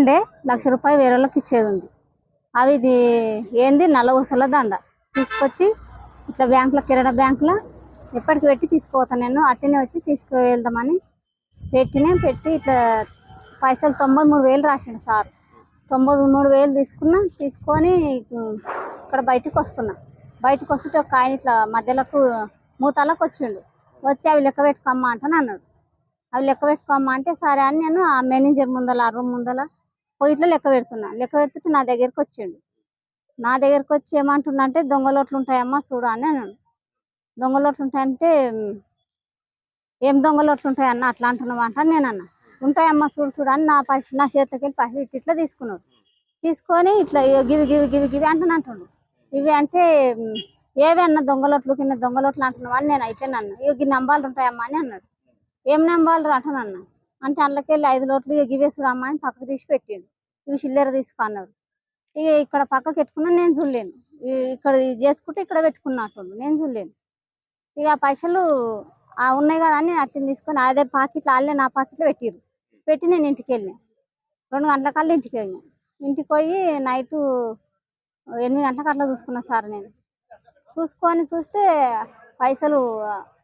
ఉండే లక్ష రూపాయలు వేరే వాళ్ళకి ఇచ్చేది ఉంది అవి ఇది ఏంది? నల్ల ఊసల దండ. తీసుకొచ్చి ఇట్లా బ్యాంకులో కిరాణా బ్యాంకులో ఎప్పటికి పెట్టి తీసుకుపోతాను నేను. అట్లనే వచ్చి తీసుకువెళ్దామని పెట్టినే పెట్టి ఇట్లా పైసలు తొంభై మూడు వేలు రాసిండు సార్. తొంభై మూడు వేలు తీసుకున్నా తీసుకొని ఇక్కడ బయటకు వస్తున్నా. బయటకు వస్తుంటే ఒక ఆయన ఇట్లా మధ్యలోకు మూతలకు వచ్చిండు. వచ్చి అవి లెక్క పెట్టుకోమ్మా అంటాను అన్నాడు. అవి లెక్క పెట్టుకోమ్మా అంటే సరే అని నేను ఆ మేనేజర్ ముందల ఆ రూమ్ ముందల పోయి ఇట్లా లెక్క పెడుతున్నా. లెక్క పెడుతుంటే నా దగ్గరికి వచ్చిండు. నా దగ్గరికి వచ్చి ఏమంటున్నా అంటే దొంగలోట్లు ఉంటాయమ్మా చూడు అని అన్నాడు. దొంగలోట్లు ఉంటాయంటే ఏం దొంగలోట్లు ఉంటాయన్న అట్లా అంటున్నావు అంట నేను అన్న. ఉంటాయమ్మా చూడు చూడు అని నా పైసలు నా చేతిలోకి వెళ్ళి పైసలు ఇట్లా ఇట్లా తీసుకున్నాడు. తీసుకొని ఇట్లా గివి గివి గివి గివి అంటాను అంటుండు. ఇవి అంటే ఏవన్నా దొంగలోట్లు కింద దొంగలోట్లు అంటున్నావు అని నేను ఇట్లా నన్ను ఇవి నంబాలు ఉంటాయమ్మా అని అన్నాడు. ఏం నంబాలు అంటాను అంటే అందులోకెళ్ళి ఐదు లోట్లు ఇక గివే అని పక్కకు తీసి పెట్టిండు. ఇవి చిల్లర తీసుకో అన్నాడు. ఇక ఇక్కడ పక్కకు పెట్టుకున్నా నేను చూడలేను ఇక్కడ ఇది చేసుకుంటే ఇక్కడ పెట్టుకున్నట్టు నేను చూడలేను ఇక ఆ పైసలు ఆ ఉన్నాయి కదా అని నేను అట్లా తీసుకొని అదే పాకెట్లో వాళ్ళే నా పాకెట్లో పెట్టిరు. పెట్టి నేను ఇంటికి వెళ్ళిన రెండు గంటల కల్లా ఇంటికి వెళ్ళిన ఇంటికి పోయి నైట్ ఎనిమిది గంటలకు అట్లా చూసుకున్నా సార్ నేను. చూసుకొని చూస్తే పైసలు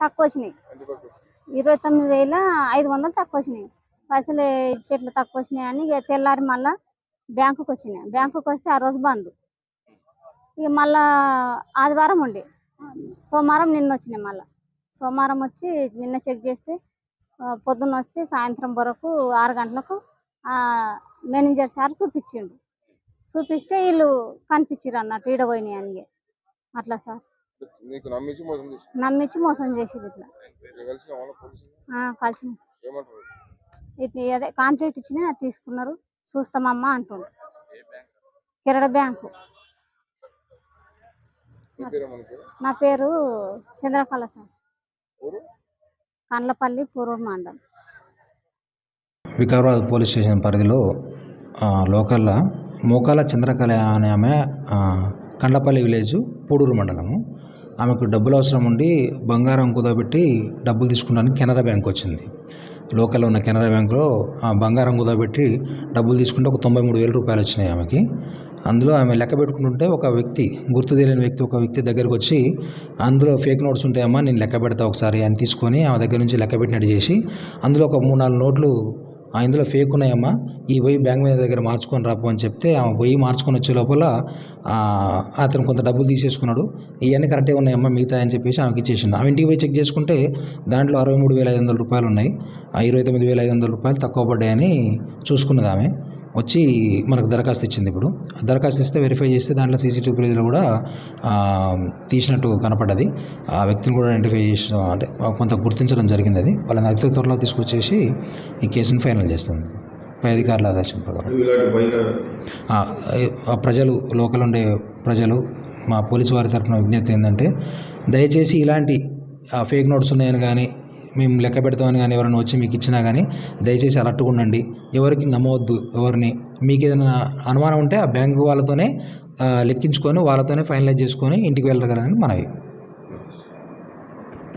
తక్కువ వచ్చినాయి. ఇరవై తొమ్మిది వేల ఐదు వందలు తక్కువ వచ్చినాయి పైసలు ఇట్లా ఇట్లా తక్కువ వచ్చినాయి అని ఇక తెల్లారి మళ్ళా బ్యాంకుకి వచ్చినాయి బ్యాంకుకి వస్తే ఆ రోజు బంద్. ఇక మళ్ళా ఆదివారం ఉండే. సోమవారం నిన్న వచ్చినాయి మళ్ళా. సోమవారం వచ్చి నిన్న చెక్ చేస్తే పొద్దున్న వస్తే సాయంత్రం వరకు ఆరు గంటలకు మేనేజర్ సార్ చూపించిండు చూపిస్తే వీళ్ళు కనిపించారు అన్నట్టు ఈడ పోయినాయి అని అట్లా సార్. నీకు నమ్మించి మోసం చేసి నమ్మించి మోసం చేసిర్రు ఇట్లా. కలిసిన వాళ్ళ పోలీసులు? ఆ, కలిసిన సార్. ఏమంటారు ఇది అదే కాంట్రాక్ట్ ఇచ్చిన అది తీసుకున్నారు. చూస్తామమ్మా అంటుండ్రు కిరడ బ్యాంకు? నీ పేరు చంద్రకళ సార్. ఊరు? కండ్లపల్లి పూర్వ మండలం. వికారాబాద్ పోలీస్ స్టేషన్ పరిధిలో ఆ, లోకల్లా మోకాల చంద్రకళ అనే ఆమె ఆ, కండ్లపల్లి విలేజ్ పూడూరు మండలము. ఆమెకు డబ్బులు అవసరం ఉండి బంగారం కుదబెట్టి డబ్బులు తీసుకోవడానికి కెనరా బ్యాంక్ వచ్చింది. లోకల్లో ఉన్న కెనరా బ్యాంకులో ఆ బంగారం కుదబెట్టి డబ్బులు తీసుకుంటే ఒక తొంభై మూడు వేల రూపాయలు వచ్చినాయి ఆమెకి. అందులో ఆమె లెక్క పెట్టుకుంటుంటే ఒక వ్యక్తి గుర్తు తెలియని వ్యక్తి ఒక వ్యక్తి దగ్గరకు వచ్చి అందులో ఫేక్ నోట్స్ ఉంటాయమ్మా నేను లెక్క పెడతా ఒకసారి అని తీసుకొని ఆమె దగ్గర నుంచి లెక్క పెట్టినట్టు చేసి అందులో ఒక మూడు నాలుగు నోట్లు ఇందులో ఫేక్ ఉన్నాయమ్మా. ఈ పోయి బ్యాంక్ మేనేజర్ దగ్గర మార్చుకొని రాపో అని చెప్తే ఆమె పోయి మార్చుకొని వచ్చే లోపల అతను కొంత డబ్బులు తీసేసుకున్నాడు. ఇవన్నీ కరెక్టే ఉన్నాయమ్మా మిగతా అని చెప్పేసి ఆమెకి ఇచ్చేసిండు. ఆమె ఇంటికి పోయి చెక్ చేసుకుంటే దాంట్లో అరవై మూడు వేల ఐదు వందల రూపాయలు ఉన్నాయి. ఆ ఇరవై తొమ్మిది వేల ఐదు వందల రూపాయలు తక్కువ పడ్డాయని చూసుకున్నది ఆమె. వచ్చి మనకు దరఖాస్తు ఇచ్చింది ఇప్పుడు. దరఖాస్తు ఇస్తే వెరిఫై చేస్తే దాంట్లో సీసీటీవీ ఫుటేజ్లో కూడా తీసినట్టు కనపడ్డది. ఆ వ్యక్తిని కూడా ఐడెంటిఫై చేసి అంటే కొంత గుర్తించడం జరిగింది అది వాళ్ళని అతి త్వరలో తీసుకొచ్చేసి ఈ కేసును ఫైనల్ చేస్తుంది. పై అధికారుల ఆదేశం ప్రకారం. ప్రజలు లోకల్ ఉండే ప్రజలు మా పోలీసు వారి తరఫున విజ్ఞప్తి ఏంటంటే దయచేసి ఇలాంటి ఫేక్ నోట్స్ ఉన్నాయని కానీ మేము లెక్క పెడతామని కానీ ఎవరైనా వచ్చి మీకు ఇచ్చినా కానీ దయచేసి అలర్ట్గా ఉండండి. ఎవరికి నమ్మవద్దు ఎవరిని. మీకు ఏదైనా అనుమానం ఉంటే ఆ బ్యాంకు వాళ్ళతోనే లెక్కించుకొని వాళ్ళతోనే ఫైనలైజ్ చేసుకొని ఇంటికి వెళ్ళగలరని మనవి.